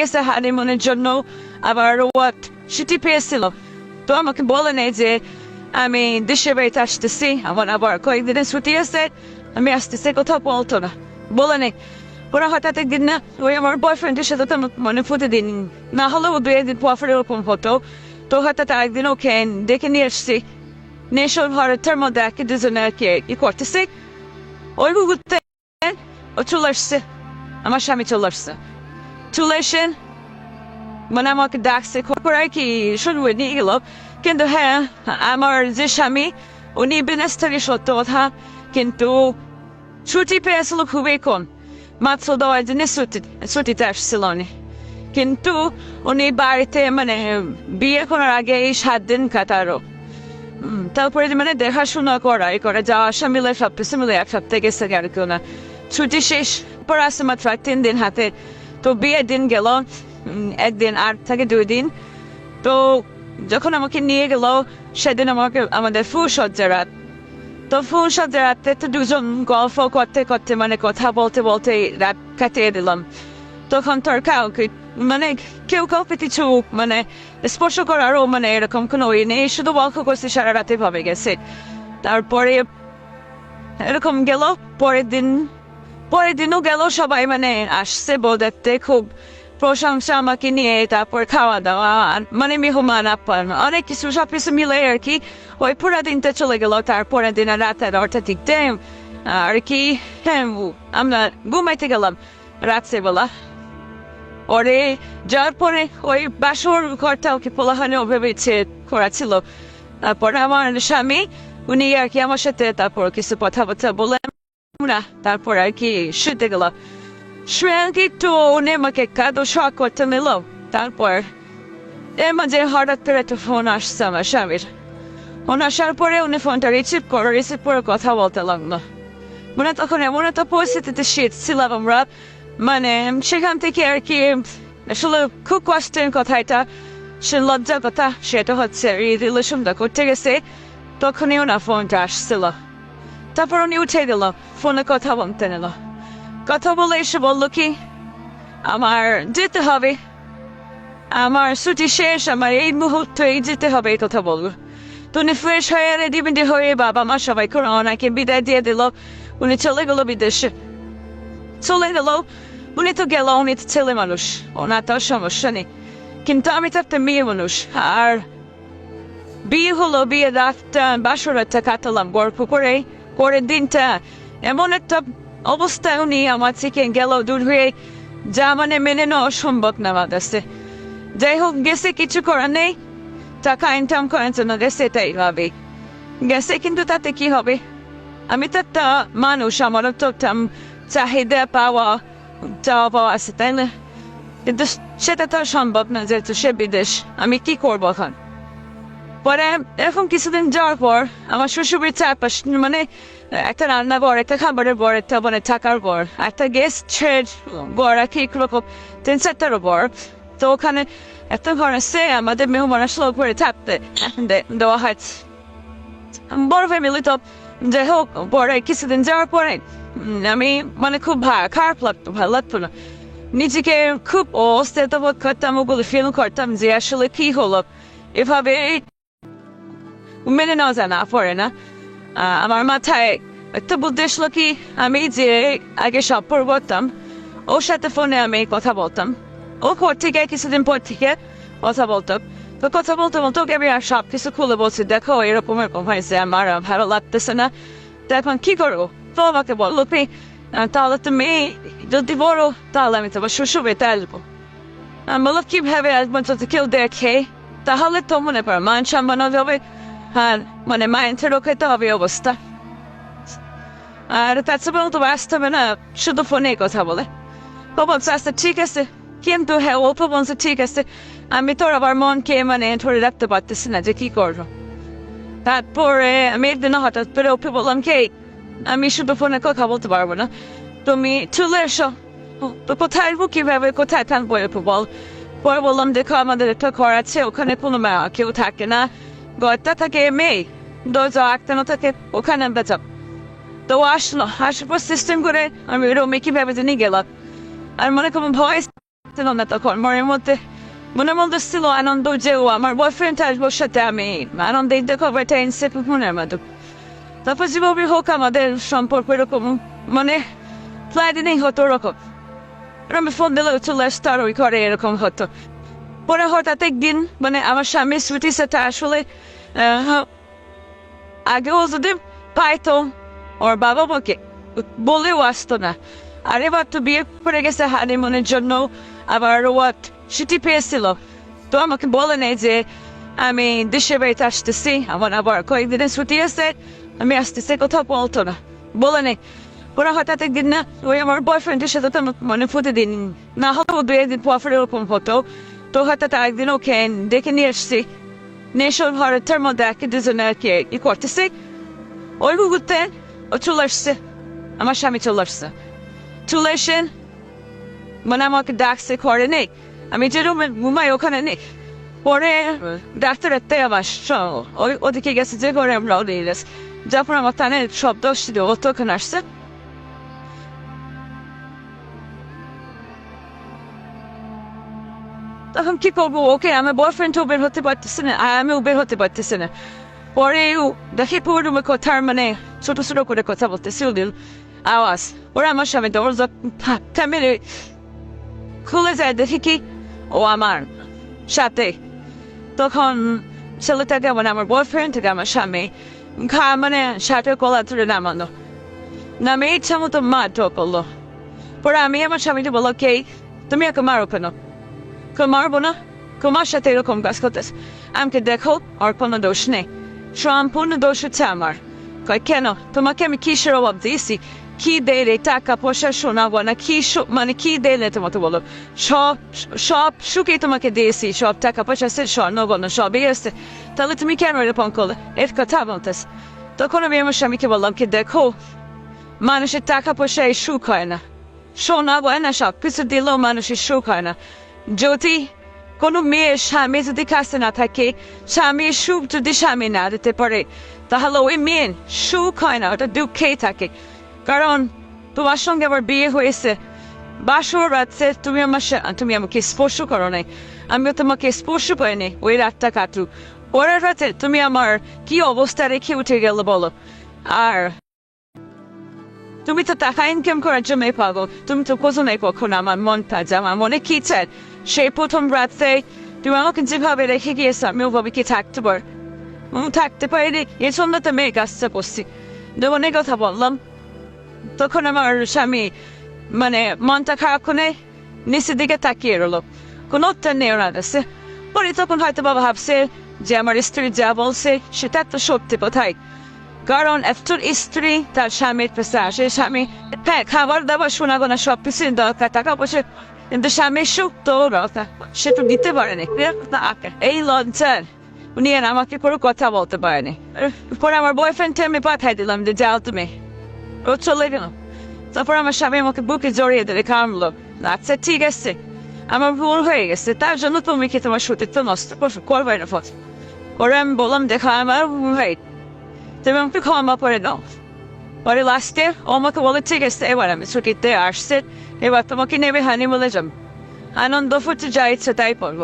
গেছে হানিমুনের জন্য আবার ওয়াট ছুটি পেয়েছিল। তো আমাকে বলে নেই যে আমি দেশের বাড়িতে আসতেছি, আমার আবার কয়েকদিনের ছুটি আছে, আমি আসতেছি, কোথাও বলতো না। বলে নেই। ওরা হঠাৎ একদিন না, ওই আমার বয়ফ্রেন্ডের সাথে তো মানে প্রতিদিন, না হলেও দু একদিন পর এরকম হতো। তো হঠাৎ একদিন ওকে ডেকে নিয়ে এসছি নেশন ভারতের মধ্যে একে দুজনে আর কি ই করতেছি। ওই মুহূর্তে ও চলে আসছে, আমার স্বামী চলে আসছে। চলে মানে আমাকে ডাকছে করে কি শুনবে নিয়ে গেল কিন্তু হ্যাঁ আমার যে স্বামী উনি বিদেশ থেকে সত্য কথা কিন্তু ছুটি পেয়েছিল খুবই কম মাত্র দেওয়ার জন্য ছুটি ছুটিতে আসছিল উনি কিন্তু উনি বাড়িতে মানে বিয়ে করার আগে এই সাত দিন কাটারও তারপরে মানে দেখাশোনা করা এই করে যাওয়া আসা মিলে সব কিছু মিলে এক সপ্তাহে গেছে আর কেউ না ছুটি শেষ পর আসছে মাত্র তিন দিন হাতে তো বিয়ের দিন গেল একদিন আর থেকে দুই দিন। তো যখন আমাকে নিয়ে গেল, সেদিন আমাকে, আমাদের ফুল সজ্জা রাত তো ফুল সজ্জা রাতে তো দুজন গল্প করতে করতে মানে কথা বলতে বলতে রাত কাটিয়ে দিলাম। তখন তোর কাউকে মানে কেউ কাউকে কিছু মানে স্পর্শ করারও মানে এরকম কোনো ওই নেই, শুধু গল্প করছি সারা রাতে ভাবে গেছে। তারপরে এরকম গেল, পরের দিন পরের দিনও গেল সবাই মানে আসছে দেখতে খুব প্রশংসা আমাকে নিয়ে, তারপর খাওয়া দাওয়া আর মানে মেহমান আপ্যায়ন অনেক কিছু সব কিছু মিলে আর কি। ওই পুরা দিনটা চলে গেল, তারপরের দিন রাত এগারোটা দিকতে আর কি হ্যাঁ আমরা ঘুমাইতে গেলাম রাত্রে বেলা ওরে যাওয়ার পরে ওই বাসর ঘরটা ওকে পোলাহানে ভেবেছে করা ছিল। তারপরে আমার স্বামী, উনি আর কি আমার সাথে তারপর কিছু কথাবার্তা বললেন। না তারপর আর কি শুতে গেল শুয়ে আর কি একটু উনি আমাকে কাদো শখ করতে নিল তারপর এর মাঝে হঠাৎ করে একটা ফোন আসছে আমার স্বামীর ফোন আসার পরে উনি ফোনটা রিসিভ করে রিসিভ করে কথা বলতে লাগল মানে তখন এমন একটা পরিস্থিতিতে শীত ছিলাম আমরা মানে সেখান থেকে আর কি আসলে খুব কষ্টের কথা এটা সে লজ্জার কথা সেটা হচ্ছে রিলেশনটা করতে গেছে তখনই ওনা ফোনটা আসছিল তারপর উনি উঠে দিল ফোনে কথা বলতে নিল। কথা বলে এসে বলল কি, আমার যেতে হবে। আমার ছুটি শেষ, আমার এই মুহূর্তেই যেতে হবে, এই কথা বলব তো উনি ফ্রেশ হয়ে রেডি মেডি হয়ে বাবা মা সবাই করে ওনাকে বিদায় দিয়ে দিল। উনি চলে গেল বিদেশে। চলে গেল। উনি তো গেল, উনি তো ছেলে মানুষ। ওনার তো সমস্যা নেই। কিন্তু আমি তো একটা মেয়ে মানুষ। আর বিয়ে হলো বিয়ে রাতটা, বাসর রাতটা কাটালাম গল্প করে। পরের দিনটা এমন একটা অবস্থায় উনি আমার থেকে গেল দূর হয়ে যা মানে মেনে নেওয়া সম্ভব না আমার যাই হোক, গেছে কিছু করার নেই। টাকা ইনকাম করার জন্য গেছে তাই ভাবে। গেছে কিন্তু তাতে কি হবে? আমি তো একটা মানুষ আমারও তো একটা চাহিদা পাওয়া, চাওয়া পাওয়া আছে, তাই না? কিন্তু সেটা তো সম্ভব না, যেহেতু সে বিদেশ। আমি কি করব এখন? পরে এরকম কিছুদিন যাওয়ার পর আমার শ্বশুরের চারপাশ মানে একটা রান্না বর একটা খাবারের বর একটা মানে থাকার বর একটা গেস্ট ছেড় বর আর কি রকম তিন চারটারও বর তো ওখানে একটা ঘর আছে, আমাদের মেহমান আসলে করে থাকতে দেওয়া হয়। বড় ফ্যামিলি তো। যাই হোক, পরে কিছুদিন যাওয়ার পরে আমি মানে খুব খারাপ লাগতো, ভালো লাগতো না। নিজেকে খুব অস্থিত বোধ করতাম, ওগুলো ফিল করতাম যে আসলে কি হলো। এভাবে মেনে নেওয়া যায় না, পড়ে না। আমার মাথায় একটা আসলো কি, আমি যে আগে সব করতাম ওর সাথে ফোনে আমি কথা বলতাম। ও পর থেকে কিছুদিন পর থেকে কথা বলতাম তো কথা বলতে বলতে ওকে আমি আর সব কিছু খুলে বলছি, দেখো, এরকম এরকম হয়েছে, আমার ভালো লাগতেছে না। তো এখন কি করব? তো আমাকে বলল তাহলে তুমি যদি বড়, তাহলে আমি তোমার শ্বশুর বেতে আসব। আমি বলল কীভাবে আসব? যদি কেউ দেখে, তাহলে তো মনে করো মান সম্মান হবে। আর মানে মাইন্ডের খেতে হবে অবস্থা। আর তাছাড়া তো বাস্তবে না, শুধু ফোনে কথা বলে। ও বলছে আচ্ছা ঠিক আছে। কিন্তু হ্যাঁ অল্প বলছে, ঠিক আছে। আমি তোর আবার মনকে মানে ধরে রাখতে পারতেছি না যে কি করব। তারপরে আমি একদিন হঠাৎ করে ওকে বললাম, কি? আমি শুধু ফোনে কথা বলতে পারব না। তুমি চলে এসো। তো কোথায় আসব কীভাবে? কোথায় থাকব বল। পরে বললাম, দেখো, আমাদের একটা ঘর আছে, ওখানে কোনো কেউ থাকে না। ঘরটা থাকে মেয়ে দরজা আটকানো থাকে ওখানে তো আসলো আসার পর সিস্টেম করে আমি গেলাম আর মনে করুন ভয় লাগছিল না তখন মনের মধ্যে মধ্যে ছিল আনন্দ যে ও আমার বয়ফ্রেন্ড আসব সাথে আমি দেখো এটা মনের তারপর যেভাবে হোক আমাদের সম্পর্ক এরকম মানে প্রায় দিনেই হতো ওরকম আমি ফোন দিলে চলে আসতো আর ওই ঘরে এরকম হতো পরে হঠাৎ একদিন মানে আমার স্বামী স্মৃতি সেটা আসলে আগেও যদি পাইতো ওর বাবা মাকে বলেও আসতো না আর এবার তো বিয়ে করে গেছে হানিমুনের জন্য আবার ওয়াট ছুটি পেয়েছিল তো আমাকে বলে নেই যে আমি দেশের বাড়িতে আসতেছি আমার আবার কয়েকদিনের ছুটি আছে আমি আসতেছি কোথাও বলতো না বলে নেই ওরা হঠাৎ একদিন না ওই আমার বয়ফ্রেন্ডের সাথে তো মানে প্রতিদিন না হতো দু একদিন পর এরকম হতো নিয়ে করতেছি ওই মুহূর্তে ও চলে আসছে আমার স্বামী চলে আসছে চলে এসে মানে আমাকে ডাকছে ঘরে নেই আমি যে রুমে ঘুমাই ওখানে নেই পরে ডাক্তার একটা আমার ওদিকে গেছে যে ঘরে আমরা ওদিকে গেছে যখন আমার তানে শব্দ ছিল ও তখন আসছে তখন কি করব? ওকে আমার বয়ফ্রেন্ডও বের হতে পারতেছে না, আর আমিও বের হতে পারতেছে না। পরে দেখে পুরো কথার মানে ছোট ছোট করে কথা বলতেছে ওদের আওয়াজ, ওরা আমার স্বামী দরজা মেরে খুলে যায়, দেখি কি ও আমার সাথে। তখন ছেলেটাকে মানে আমার বয়ফ্রেন্ড থেকে আমার স্বামী ঘা মানে শার্টের কলা ধরে নামানো নামে ইচ্ছা মতো মারধর করল। পরে আমি আমার স্বামীকে বলল কে? তুমি একে মারো কেন? কেউ মারবো না তোমার সাথে এরকম কাজ করতেছে আমাকে দেখো আর কোনো দোষ নেই সম্পূর্ণ দোষ হচ্ছে আমার কয় কেন তোমাকে আমি কিসের অভাব দিয়েছি কি দেলে টাকা পয়সা শোনাবো না কি মানে কি দেলে তোমাকে বলো সব সব সুখে তোমাকে দিয়েছি সব টাকা পয়সা আছে স্বর্ণ বলো সবই আছে তাহলে তুমি কেন এরকম করলে এর কথা বলতেছ তখন আমি আমার স্বামীকে বললাম কি দেখো মানুষের টাকা পয়সায় সুখ হয় না সোনা হয় না সব কিছু দিলেও মানুষের সুখ হয় না যদি কোনো মেয়ের স্বামী যদি কাছে না থাকে স্বামীর সুখ যদি স্বামী না দিতে পারে, তাহলে ওই মেয়ের সুখ হয় না, ওটা দুঃখেই থাকে। কারণ তোমার সঙ্গে আমার বিয়ে হয়েছে, বাসর রাত্রে তুমি আমার তুমি আমাকে স্পর্শ করো নাই। আমিও তোমাকে স্পর্শ করে করিনি ওই রাতটা কাটু। পরের রাতে তুমি আমার কি অবস্থা রেখে উঠে গেল বলো? আর তুমি তো টাকা ইনকাম করার জন্য পাগল, তুমি তো নাই কখন, আমার মনটা যে আমার মনে কি চায়? সেই প্রথম রাতে তুমি আমাকে যেভাবে রেখে গিয়েছো আমি ওভাবে কি থাকতে পার থাকতে পারিনি এর জন্য তো মেয়ে কাজটা করছি এই কথা বললাম তখন আমার স্বামী মানে মনটা খারাপ করে নিচের দিকে তাকিয়ে রলো কোনো উত্তর নেই ওনার কাছে পরে তখন হয়তো বাবা ভাবছে যে আমার স্ত্রী যা বলছে সেটা তো সত্যি কোথায় কারণ একজন স্ত্রী তার স্বামীর পেশা আসে স্বামী হ্যাঁ খাবার দাবার শোনা গোনা সব কিছুই দরকার টাকা পয়সা কিন্তু স্বামীর সুখ তো দরকার সে তো দিতে পারেনি এই লজ্জার উনি আর আমাকে কোনো কথা বলতে পারেনি পরে আমার বয়ফ্রেন্ডকে আমি পাঠাই দিলাম যে যাও তুমি ও চলে গেল তারপর আমার স্বামী আমাকে বুকে জড়িয়ে দিলে কামলো আচ্ছা ঠিক আছে আমার ভুল হয়ে গেছে তার জন্য তুমি কি তোমার সতীত্ব নষ্ট করবে না ফট পরে আমি বললাম দেখো আমার ভুল হয়ে তুমি আমাকে ক্ষমা করে দাও পরে লাস্টে ও আমাকে বলে ঠিক আছে এবার আমি ছুটিতে আসছে এবার তোমাকে নেবে হানি বলে যাব আনন্দ ফুটে যা ইচ্ছে তাই পড়ব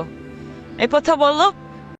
এই কথা বলল